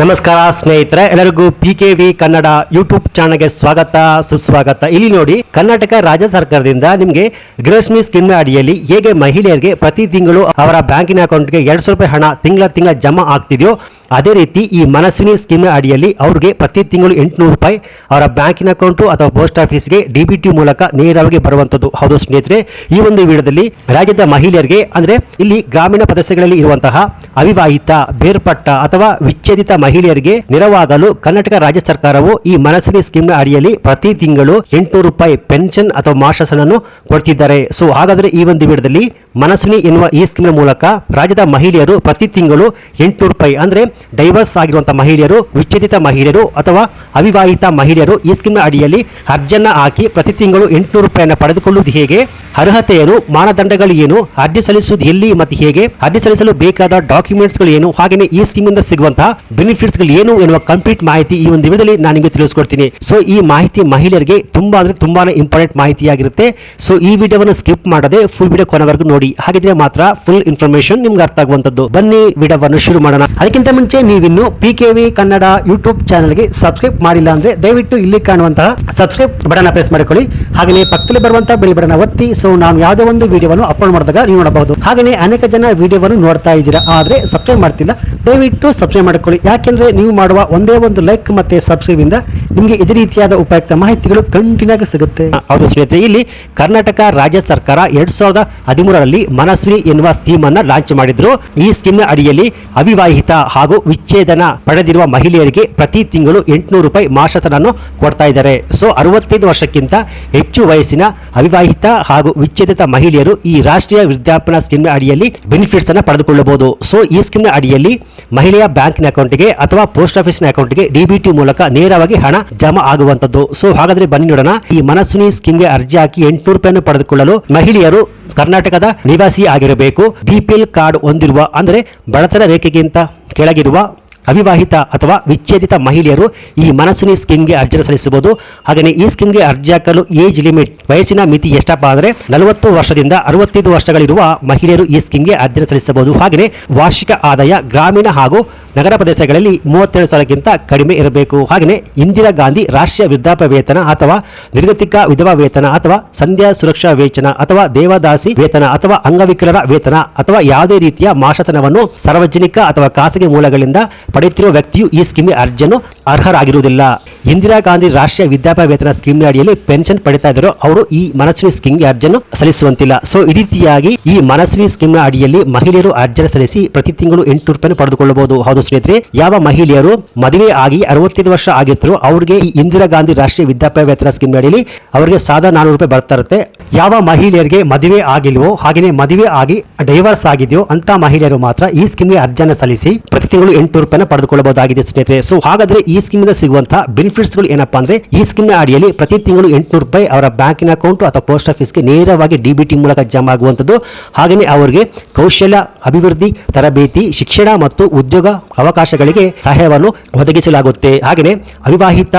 ನಮಸ್ಕಾರ ಸ್ನೇಹಿತರೆ, ಎಲ್ಲರಿಗೂ P K V Kannada YouTube ಚಾನಲ್ಗೆ ಸ್ವಾಗತ, ಸುಸ್ವಾಗತ. ಇಲ್ಲಿ ನೋಡಿ, ಕರ್ನಾಟಕ ರಾಜ್ಯ ಸರ್ಕಾರದಿಂದ ನಿಮಗೆ ಗೃಹಲಕ್ಷ್ಮಿ ಸ್ಕೀಮ್ ಅಡಿಯಲ್ಲಿ ಹೇಗೆ ಮಹಿಳೆಯರಿಗೆ ಪ್ರತಿ ತಿಂಗಳು ಅವರ ಬ್ಯಾಂಕಿನ ಅಕೌಂಟ್ಗೆ ಎರಡು ಸಾವಿರ ರೂಪಾಯಿ ಹಣ ತಿಂಗಳ ತಿಂಗಳ ಜಮಾ ಆಗ್ತಿದೆಯೋ ಅದೇ ರೀತಿ ಈ ಮನಸ್ವಿನಿ ಸ್ಕೀಮ್ ಅಡಿಯಲ್ಲಿ ಅವ್ರಿಗೆ ಪ್ರತಿ ತಿಂಗಳು ಎಂಟುನೂರು ರೂಪಾಯಿ ಅವರ ಬ್ಯಾಂಕಿನ ಅಕೌಂಟು ಅಥವಾ ಪೋಸ್ಟ್ ಆಫೀಸ್ಗೆ ಡಿ ಬಿ ಟಿ ಮೂಲಕ ನೇರವಾಗಿ ಬರುವಂಥದ್ದು. ಹೌದು ಸ್ನೇಹಿತರೆ, ಈ ಒಂದು ವಿಡಿಯೋದಲ್ಲಿ ರಾಜ್ಯದ ಮಹಿಳೆಯರಿಗೆ ಅಂದರೆ ಇಲ್ಲಿ ಗ್ರಾಮೀಣ ಪ್ರದೇಶಗಳಲ್ಲಿ ಇರುವಂತಹ ಅವಿವಾಹಿತ, ಬೇರ್ಪಟ್ಟ ಅಥವಾ ವಿಚ್ಛೇದಿತ ಮಹಿಳೆಯರಿಗೆ ನೆರವಾಗಲು ಕರ್ನಾಟಕ ರಾಜ್ಯ ಸರ್ಕಾರವು ಈ ಮನಸ್ವಿನಿ ಸ್ಕೀಮ್ ಅಡಿಯಲ್ಲಿ ಪ್ರತಿ ತಿಂಗಳು ಎಂಟುನೂರು ರೂಪಾಯಿ ಪೆನ್ಷನ್ ಅಥವಾ ಮಾಸ್ಟರ್ಸನ್ನು ಕೊಡ್ತಿದ್ದಾರೆ. ಸೊ, ಹಾಗಾದರೆ ಈ ಒಂದು ವಿಡಿಯೋದಲ್ಲಿ ಮನಸ್ವಿನಿ ಎನ್ನುವ ಈ ಸ್ಕೀಮ್ನ ಮೂಲಕ ರಾಜ್ಯದ ಮಹಿಳೆಯರು ಪ್ರತಿ ತಿಂಗಳು ಎಂಟುನೂರು ರೂಪಾಯಿ ಅಂದ್ರೆ ಡೈವರ್ಸ್ ಆಗಿರುವಂಥ ಮಹಿಳೆಯರು, ವಿಚ್ಛೇದಿತ ಮಹಿಳೆಯರು ಅಥವಾ ಅವಿವಾಹಿತ ಮಹಿಳೆಯರು ಈ ಸ್ಕೀಮ್ನ ಅಡಿಯಲ್ಲಿ ಅರ್ಜಿಯನ್ನು ಹಾಕಿ ಪ್ರತಿ ತಿಂಗಳು ಎಂಟುನೂರು ರೂಪಾಯಿಯನ್ನು ಪಡೆದುಕೊಳ್ಳುವುದು ಹೇಗೆ ಅರ್ಹತೆ ಏನು ಮಾನದಂಡಗಳು ಏನು, ಅರ್ಜಿ ಸಲ್ಲಿಸುವುದು ಎಲ್ಲಿ ಮತ್ತು ಹೇಗೆ, ಅರ್ಜಿ ಸಲ್ಲಿಸಲು ಬೇಕಾದ ಡಾಕ್ಯುಮೆಂಟ್ಸ್ಗಳು ಏನು, ಹಾಗೆಯೇ ಈ ಸ್ಕೀಮ್ ಇಂದ ಸಿಗುವಂತಹ ಬೆನಿಫಿಟ್ಸ್ಗಳು ಏನು ಎನ್ನುವ ಕಂಪ್ಲೀಟ್ ಮಾಹಿತಿ ಈ ಒಂದು ವಿಧದಲ್ಲಿ ನಾನು ನಿಮಗೆ ತಿಳಿಸ್ಕೊಡ್ತೀನಿ. ಸೊ ಈ ಮಾಹಿತಿ ಮಹಿಳೆಯರಿಗೆ ತುಂಬಾ ಅಂದ್ರೆ ತುಂಬಾನೇ ಇಂಪಾರ್ಟೆಂಟ್ ಮಾಹಿತಿಯಾಗಿರುತ್ತೆ. ಸೊ ಈ ವಿಡಿಯೋವನ್ನು ಸ್ಕಿಪ್ ಮಾಡದೆ ಫುಲ್ ವಿಡಿಯೋ ಕೊನೆವರೆಗೂ ನೋಡಿ. ಹಾಗಿದ್ರೆ ಮಾತ್ರ ಫುಲ್ ಇನ್ಫಾರ್ಮೇಶನ್ ನಿಮ್ಗೆ ಅರ್ಥ ಆಗುವಂತದ್ದು ಬನ್ನಿ ವಿಡಿಯೋವನ್ನು ಶುರು ಮಾಡೋಣ. ಅದಕ್ಕಿಂತ ಮುಂಚೆ ನೀವಿನ್ನು P K V Kannada YouTube ಚಾನಲ್ಗೆ ಸಬ್ಸ್ಕ್ರೈಬ್ ಮಾಡಿಲ್ಲ ಅಂದ್ರೆ ದಯವಿಟ್ಟು ಇಲ್ಲಿ ಕಾಣುವಂತಹ ಸಬ್ಸ್ಕ್ರೈಬ್ ಬಟನ್ ಪ್ರೆಸ್ ಮಾಡಿಕೊಳ್ಳಿ. ಹಾಗೆಯೇ ಪಕ್ಕದಲ್ಲಿ ಬರುವಂತಹ ಬೆಲ್ ಬಟನ್ ಒತ್ತಿ. ಸೊ ನಾನು ಯಾವುದೇ ಒಂದು ವಿಡಿಯೋವನ್ನು ಅಪ್ಲೋಡ್ ಮಾಡಿದಾಗ ನೀವು ನೋಡಬಹುದು. ಹಾಗೆಯೇ ಅನೇಕ ಜನ ವಿಡಿಯೋವನ್ನು ನೋಡ್ತಾ ಇದ್ದೀರಾ ಆದ್ರೆ ಸಬ್ಸ್ಕ್ರೈಬ್ ಮಾಡ್ತಿಲ್ಲ. ದಯವಿಟ್ಟು ಸಬ್ಸ್ಕ್ರೈಬ್ ಮಾಡಿಕೊಳ್ಳಿ. ಯಾಕೆಂದ್ರೆ ನೀವು ಮಾಡುವ ಒಂದೇ ಒಂದು ಲೈಕ್ ಮತ್ತೆ ಸಬ್ಸ್ಕ್ರೈಬ್ ಇಂದ ನಿಮಗೆ ಇದೇ ರೀತಿಯಾದ ಉಪಯುಕ್ತ ಮಾಹಿತಿಗಳು ಕಂಟಿನ್ಯೂ ಸಿಗುತ್ತೆ. ಅವರು ಸ್ನೇಹಿತರೆ ಇಲ್ಲಿ ಕರ್ನಾಟಕ ರಾಜ್ಯ ಸರ್ಕಾರ ಎರಡ್ ಸಾವಿರದ ಹದಿಮೂರರಲ್ಲಿ ಮನಸ್ವಿ ಎನ್ನುವ ಸ್ಕೀಮ್ ಅನ್ನ ಲಾಂಚ್ ಮಾಡಿದ್ರು. ಈ ಸ್ಕೀಮ್ನ ಅಡಿಯಲ್ಲಿ ಅವಿವಾಹಿತ ಹಾಗೂ ವಿಚ್ಛೇದನ ಪಡೆದಿರುವ ಮಹಿಳೆಯರಿಗೆ ಪ್ರತಿ ತಿಂಗಳು ಎಂಟುನೂರು ರೂಪಾಯಿ ಮಾಸತನನ್ನು ಕೊಡ್ತಾ ಇದ್ದಾರೆ. ಸೊ, ಅರವತ್ತೈದು ವರ್ಷಕ್ಕಿಂತ ಹೆಚ್ಚು ವಯಸ್ಸಿನ ಅವಿವಾಹಿತ ಹಾಗೂ ವಿಚ್ಛೇದಿತ ಮಹಿಳೆಯರು ಈ ರಾಷ್ಟ್ರೀಯ ವೃದ್ಧಾಪನ ಸ್ಕೀಮ್ ಅಡಿಯಲ್ಲಿ ಬೆನಿಫಿಟ್ಸ್ ಅನ್ನು ಪಡೆದುಕೊಳ್ಳಬಹುದು. ಸೊ, ಈ ಸ್ಕೀಮ್ ಅಡಿಯಲ್ಲಿ ಮಹಿಳೆಯ ಬ್ಯಾಂಕಿನ ಅಕೌಂಟ್ಗೆ ಅಥವಾ ಪೋಸ್ಟ್ ಆಫೀಸ್ನ ಅಕೌಂಟ್ಗೆ ಡಿಬಿಟಿ ಮೂಲಕ ನೇರವಾಗಿ ಹಣ ಜಮಾ ಆಗುವಂತದ್ದು ಸೊ, ಹಾಗಾದ್ರೆ ಬನ್ನಿ ನೋಡೋಣ. ಈ ಮನಸ್ವಿನಿ ಸ್ಕೀಮ್ಗೆ ಅರ್ಜಿ ಹಾಕಿ ಎಂಟುನೂರು ರೂಪಾಯಿಯನ್ನು ಪಡೆದುಕೊಳ್ಳಲು ಮಹಿಳೆಯರು ಕರ್ನಾಟಕದ ನಿವಾಸಿ ಆಗಿರಬೇಕು. ಬಿಪಿಎಲ್ ಕಾರ್ಡ್ ಹೊಂದಿರುವ ಅಂದರೆ ಬಡತನ ರೇಖೆಗಿಂತ ಕೆಳಗಿರುವ ಅವಿವಾಹಿತ ಅಥವಾ ವಿಚ್ಛೇದಿತ ಮಹಿಳೆಯರು ಈ ಮನಸ್ಸಿನ ಸ್ಕೀಮ್ಗೆ ಅರ್ಜಿ ಸಲ್ಲಿಸಬಹುದು. ಹಾಗೆಯೇ ಈ ಸ್ಕೀಮ್ಗೆ ಅರ್ಜಿ ಹಾಕಲು ಏಜ್ ಲಿಮಿಟ್, ವಯಸ್ಸಿನ ಮಿತಿ ಎಷ್ಟಪ್ಪ ಆದರೆ ನಲವತ್ತು ವರ್ಷದಿಂದ ಅರವತ್ತೈದು ವರ್ಷಗಳಿರುವ ಮಹಿಳೆಯರು ಈ ಸ್ಕೀಮ್ಗೆ ಅರ್ಜಿ ಸಲ್ಲಿಸಬಹುದು. ಹಾಗೆಯೇ ವಾರ್ಷಿಕ ಆದಾಯ ಗ್ರಾಮೀಣ ಹಾಗೂ ನಗರ ಪ್ರದೇಶಗಳಲ್ಲಿ ಮೂವತ್ತೇಳು ಸಾವಿರಕ್ಕಿಂತ ಕಡಿಮೆ ಇರಬೇಕು. ಹಾಗೆಯೇ ಇಂದಿರಾ ಗಾಂಧಿ ರಾಷ್ಟ್ರೀಯ ವೃದ್ಧಾಪ್ಯ ವೇತನ ಅಥವಾ ನಿರ್ಗತಿಕ ವಿಧವಾ ವೇತನ ಅಥವಾ ಸಂಧ್ಯಾ ಸುರಕ್ಷಾ ವೇತನ ಅಥವಾ ದೇವದಾಸಿ ವೇತನ ಅಥವಾ ಅಂಗವಿಕಲರ ವೇತನ ಅಥವಾ ಯಾವುದೇ ರೀತಿಯ ಮಾಶಾಸನವನ್ನು ಸಾರ್ವಜನಿಕ ಅಥವಾ ಖಾಸಗಿ ಮೂಲಗಳಿಂದ ಪಡೆಯುತ್ತಿರುವ ವ್ಯಕ್ತಿಯು ಈ ಸ್ಕೀಮ್ಗೆ ಅರ್ಜಿಯನ್ನು ಅರ್ಹರಾಗಿರುವುದಿಲ್ಲ. ಇಂದಿರಾ ಗಾಂಧಿ ರಾಷ್ಟ್ರೀಯ ವಿದ್ಯಾಭ್ಯಾಸ ವೇತನ ಸ್ಕೀಮ್ ಅಡಿಯಲ್ಲಿ ಪೆನ್ಷನ್ ಪಡಿತಾ ಇದ್ದರು ಅವರು ಈ ಮನಸ್ವಿ ಸ್ಕೀಮ್ಗೆ ಅರ್ಜಿಯನ್ನು ಸಲ್ಲಿಸುವಂತಿಲ್ಲ. ಸೊ ಈ ರೀತಿಯಾಗಿ ಈ ಮನಸ್ವಿ ಸ್ಕೀಮ್ ಅಡಿಯಲ್ಲಿ ಮಹಿಳೆಯರು ಅರ್ಜಿಯನ್ನು ಸಲ್ಲಿಸಿ ಪ್ರತಿ ತಿಂಗಳು ಎಂಟು ರೂಪಾಯಿ ಪಡೆದುಕೊಳ್ಳಬಹುದು. ಹೌದು ಸ್ನೇಹಿತರೆ, ಯಾವ ಮಹಿಳೆಯರು ಮದುವೆ ಆಗಿ ಅರವತ್ತೈದು ವರ್ಷ ಆಗಿರ್ತಾರೋ ಅವರಿಗೆ ಈ ಇಂದಿರಾ ಗಾಂಧಿ ರಾಷ್ಟ್ರೀಯ ವಿದ್ಯಾಭ್ಯಾಸ ವೇತನ ಸ್ಕೀಮ್ ಅಡಿಯಲ್ಲಿ ಅವರಿಗೆ ಸಾದಾ ನಾನೂರು ರೂಪಾಯಿ ಬರ್ತಾ ಇರುತ್ತೆ. ಯಾವ ಮಹಿಳೆಯರಿಗೆ ಮದುವೆ ಆಗಿಲ್ವೋ, ಹಾಗೆಯೇ ಮದುವೆ ಆಗಿ ಡೈವರ್ಸ್ ಆಗಿದೆಯೋ ಅಂತ ಮಹಿಳೆಯರು ಮಾತ್ರ ಈ ಸ್ಕೀಮ್ಗೆ ಅರ್ಜಿಯನ್ನು ಸಲ್ಲಿಸಿ ಪ್ರತಿ ತಿಂಗಳು ಎಂಟು ರೂಪಾಯಿನ ಪಡೆದುಕೊಳ್ಳಬಹುದಾಗಿದೆ ಸ್ನೇಹಿತರೆ. ಸೊ ಹಾಗಾದ್ರೆ ಈ ಸ್ಕೀಮಿಂದ ಸಿಗುವಂತಹ ಬೆನಿಫಿಟ್ಸ್ಗಳು ಏನಪ್ಪಾ ಅಂದ್ರೆ, ಈ ಸ್ಕೀಮ್ ಅಡಿಯಲ್ಲಿ ಪ್ರತಿ ತಿಂಗಳು ಎಂಟುನೂರು ರೂಪಾಯಿ ಅವರ ಬ್ಯಾಂಕಿನ ಅಕೌಂಟ್ ಅಥವಾ ಪೋಸ್ಟ್ ಆಫೀಸ್ಗೆ ನೇರವಾಗಿ ಡಿಬಿಟಿ ಮೂಲಕ ಜಮಾ ಆಗುವಂಥದ್ದು. ಹಾಗೆಯೇ ಅವರಿಗೆ ಕೌಶಲ್ಯ, ಅಭಿವೃದ್ಧಿ, ತರಬೇತಿ, ಶಿಕ್ಷಣ ಮತ್ತು ಉದ್ಯೋಗ ಅವಕಾಶಗಳಿಗೆ ಸಹಾಯವನ್ನು ಒದಗಿಸಲಾಗುತ್ತೆ. ಹಾಗೆಯೇ ಅವಿವಾಹಿತ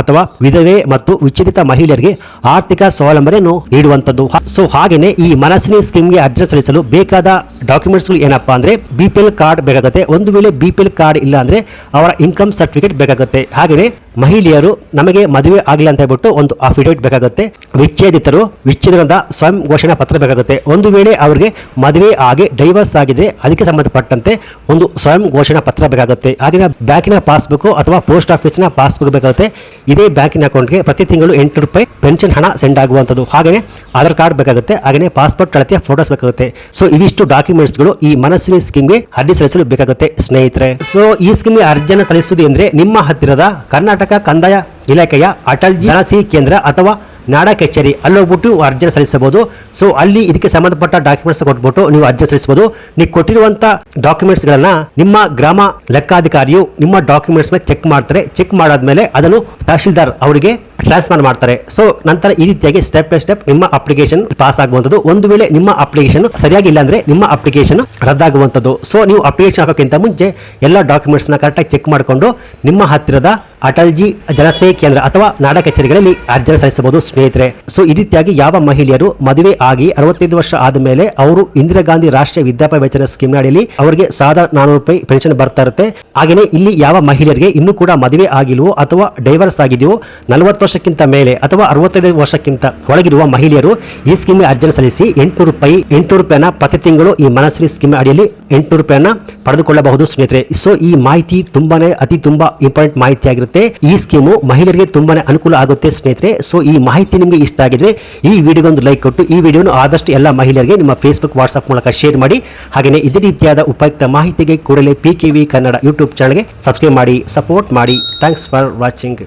ಅಥವಾ ವಿಧವೆ ಮತ್ತು ವಿಚ್ಛೇದಿತ ಮಹಿಳೆಯರಿಗೆ ಆರ್ಥಿಕ ಸ್ವಾವಲಂಬನೆಯನ್ನು ನೀಡುವಂತದ್ದು ಸೊ ಹಾಗೆಯೇ ಈ ಮನಸ್ಸಿನ ಸ್ಕೀಮ್ಗೆ ಅರ್ಜಿ ಸಲ್ಲಿಸಲು ಬೇಕಾದ ಡಾಕ್ಯುಮೆಂಟ್ಸ್ಗಳು ಏನಪ್ಪಾ ಅಂದ್ರೆ ಬಿ ಪಿ ಎಲ್ ಕಾರ್ಡ್ ಬೇಕಾಗುತ್ತೆ. ಒಂದು ವೇಳೆ ಬಿ ಪಿ ಎಲ್ ಕಾರ್ಡ್ ಇಲ್ಲ ಅಂದ್ರೆ ಅವರ ಇನ್ಕಮ್ ಸರ್ಟಿಫಿಕೇಟ್ ಬೇಕಾಗುತ್ತೆ. ಹಾಗೆಯೇ ಮಹಿಳೆಯರು ನಮಗೆ ಮದುವೆ ಆಗಿಲ್ಲ ಅಂತ ಹೇಳ್ಬಿಟ್ಟು ಒಂದು ಅಫಿಡೇವಿಟ್ ಬೇಕಾಗುತ್ತೆ. ವಿಚ್ಛೇದಿತರು, ವಿಚ್ಛೇದನದ ಸ್ವಯಂ ಘೋಷಣಾ ಪತ್ರ ಬೇಕಾಗುತ್ತೆ. ಒಂದು ವೇಳೆ ಅವರಿಗೆ ಮದುವೆ ಆಗಿ ಡೈವರ್ಸ್ ಆಗಿದೆ ಅದಕ್ಕೆ ಸಂಬಂಧಪಟ್ಟಂತೆ ಒಂದು ಸ್ವಯಂ ಘೋಷಣಾ ಪತ್ರ ಬೇಕಾಗುತ್ತೆ. ಹಾಗೆಯೇ ಬ್ಯಾಂಕಿನ ಪಾಸ್ಬುಕ್ ಅಥವಾ ಪೋಸ್ಟ್ ಆಫೀಸ್ನ ಪಾಸ್ಬುಕ್ ಬೇಕಾಗುತ್ತೆ. ಇದೇ ಬ್ಯಾಂಕಿನ ಅಕೌಂಟ್ಗೆ ಪ್ರತಿ ತಿಂಗಳು ಎಂಟು ರೂಪಾಯಿ ಪೆನ್ಷನ್ ಹಣ ಸೆಂಡ್ ಆಗುವಂಥದ್ದು. ಹಾಗೆಯೇ ಆಧಾರ್ ಕಾರ್ಡ್ ಬೇಕಾಗುತ್ತೆ, ಹಾಗೆಯೇ ಪಾಸ್ಪೋರ್ಟ್ ಅಳತೆಯ ಫೋಟೋಸ್ ಬೇಕಾಗುತ್ತೆ. ಸೊ, ಇವಿಷ್ಟು ಡಾಕ್ಯುಮೆಂಟ್ಸ್ಗಳು ಈ ಮನಸ್ವಿನಿ ಸ್ಕೀಮ್ಗೆ ಅರ್ಜಿ ಸಲ್ಲಿಸಲು ಬೇಕಾಗುತ್ತೆ. ಸ್ನೇಹಿತರೆ, ಸೊ, ಈ ಸ್ಕೀಮ್ಗೆ ಅರ್ಜಿಯನ್ನು ಸಲ್ಲಿಸುವುದು ಎಂದರೆ ನಿಮ್ಮ ಹತ್ತಿರದ ಕರ್ನಾಟಕ ಕಂದಾಯ ಇಲಾಖೆಯ ಅಟಲ್ ಜನಸಿ ಕೇಂದ್ರ ಅಥವಾ ನಾಡ ಕಚೇರಿ ಅಲ್ಲಿ ಹೋಗ್ಬಿಟ್ಟು ಅರ್ಜಿ ಸಲ್ಲಿಸಬಹುದು. ಸೊ ಅಲ್ಲಿ ಇದಕ್ಕೆ ಸಂಬಂಧಪಟ್ಟ ಡಾಕ್ಯುಮೆಂಟ್ಸ್ ಕೊಟ್ಬಿಟ್ಟು ನೀವು ಅರ್ಜಿ ಸಲ್ಲಿಸಬಹುದು. ನೀವು ಕೊಟ್ಟಿರುವಂತ ಡಾಕ್ಯುಮೆಂಟ್ಸ್ ಗಳನ್ನ ನಿಮ್ಮ ಗ್ರಾಮ ಲೆಕ್ಕಾಧಿಕಾರಿಯು ನಿಮ್ಮ ಡಾಕ್ಯುಮೆಂಟ್ಸ್ನ ಚೆಕ್ ಮಾಡ್ತಾರೆ. ಚೆಕ್ ಮಾಡಾದ್ಮೇಲೆ ಅದನ್ನು ತಹಶೀಲ್ದಾರ್ ಅವರಿಗೆ ಟ್ರಾನ್ಸ್ಫರ್ ಮಾಡ್ತಾರೆ. ಸೊ ನಂತರ ಈ ರೀತಿಯಾಗಿ ಸ್ಟೆಪ್ ಬೈ ಸ್ಟೆಪ್ ನಿಮ್ಮ ಅಪ್ಲಿಕೇಶನ್ ಪಾಸ್ ಆಗುವಂಥದ್ದು. ಒಂದು ವೇಳೆ ನಿಮ್ಮ ಅಪ್ಲಿಕೇಶನ್ ಸರಿಯಾಗಿಲ್ಲ ಅಂದ್ರೆ ನಿಮ್ಮ ಅಪ್ಲಿಕೇಶನ್ ರದ್ದಾಗುವಂಥದ್ದು. ಸೊ ನೀವು ಅಪ್ಲಿಕೇಶನ್ ಹಾಕೋಕ್ಕಿಂತ ಮುಂಚೆ ಎಲ್ಲ ಡಾಕ್ಯುಮೆಂಟ್ಸ್ನ ಕರೆಕ್ಟಾಗಿ ಚೆಕ್ ಮಾಡಿಕೊಂಡು ನಿಮ್ಮ ಹತ್ತಿರದ ಅಟಲ್ಜಿ ಜನಸೇವೆ ಕೇಂದ್ರ ಅಥವಾ ನಾಡ ಕಚೇರಿಗಳಲ್ಲಿ ಅರ್ಜಿ ಸಲ್ಲಿಸಬಹುದು, ಸ್ನೇಹಿತರೆ. ಸೊ ಈ ರೀತಿಯಾಗಿ ಯಾವ ಮಹಿಳೆಯರು ಮದುವೆ ಆಗಿ ಅರವತ್ತೈದು ವರ್ಷ ಆದ ಮೇಲೆ ಅವರು ಇಂದಿರಾ ಗಾಂಧಿ ರಾಷ್ಟ್ರೀಯ ವೃದ್ಧಾಪ್ಯ ವೇತನ ಸ್ಕೀಮ್ ಅಡಿಯಲ್ಲಿ ಅವರಿಗೆ ಸಾವಿರದ ನಾನೂರು ರೂಪಾಯಿ ಪೆನ್ಷನ್ ಬರ್ತಾ ಇರುತ್ತೆ. ಹಾಗೆಯೇ ಇಲ್ಲಿ ಯಾವ ಮಹಿಳೆಯರಿಗೆ ಇನ್ನೂ ಕೂಡ ಮದುವೆ ಆಗಿಲ್ವೋ ಅಥವಾ ಡೈವರ್ಸ್ ಆಗಿದೆಯೋ ನಲವತ್ತು ವರ್ಷಕ್ಕಿಂತ ಮೇಲೆ ಅಥವಾ ಅರವತ್ತೈದು ವರ್ಷಕ್ಕಿಂತ ಒಳಗಿರುವ ಮಹಿಳೆಯರು ಈ ಸ್ಕೀಮ್ ಅರ್ಜಿ ಸಲ್ಲಿಸಿ ಎಂಟುನೂರು ರೂಪಾಯಿ, ಎಂಟುನೂರು ರೂಪಾಯಿನ ಪ್ರತಿ ತಿಂಗಳು ಈ ಮನಸ್ವಿ ಸ್ಕೀಮ್ ಅಡಿಯಲ್ಲಿ ಎಂಟುನೂರು ರೂಪಾಯಿನ ಪಡೆದುಕೊಳ್ಳಬಹುದು, ಸ್ನೇಹಿತರೆ. ಸೊ ಈ ಮಾಹಿತಿ ತುಂಬಾನೇ, ಅತಿ ತುಂಬಾ ಇಂಪಾರ್ಟೆಂಟ್ ಮಾಹಿತಿ ಆಗಿರುತ್ತೆ ಈ ಸ್ಕೀಮು ಮಹಿಳೆಯರಿಗೆ ತುಂಬಾನೇ ಅನುಕೂಲ ಆಗುತ್ತೆ ಸ್ನೇಹಿತರೆ. ಸೊ ಈ ಮಾಹಿತಿ ನಿಮಗೆ ಇಷ್ಟ ಆಗಿದ್ರೆ ಈ ವಿಡಿಯೋಗೆ ಒಂದು ಲೈಕ್ ಕೊಟ್ಟು ಈ ವಿಡಿಯೋನು ಆದಷ್ಟು ಎಲ್ಲ ಮಹಿಳೆಯರಿಗೆ ನಿಮ್ಮ ಫೇಸ್ಬುಕ್ ವಾಟ್ಸ್ಆಪ್ ಮೂಲಕ ಶೇರ್ ಮಾಡಿ. ಹಾಗೆಯೇ ಇದೇ ರೀತಿಯಾದ ಉಪಯುಕ್ತ ಮಾಹಿತಿಗೆ ಕೂಡಲೇ P K V Kannada YouTube ಚಾನಲ್ಗೆ ಸಬ್ಸ್ಕ್ರೈಬ್ ಮಾಡಿ ಸಪೋರ್ಟ್ ಮಾಡಿ. Thanks for watching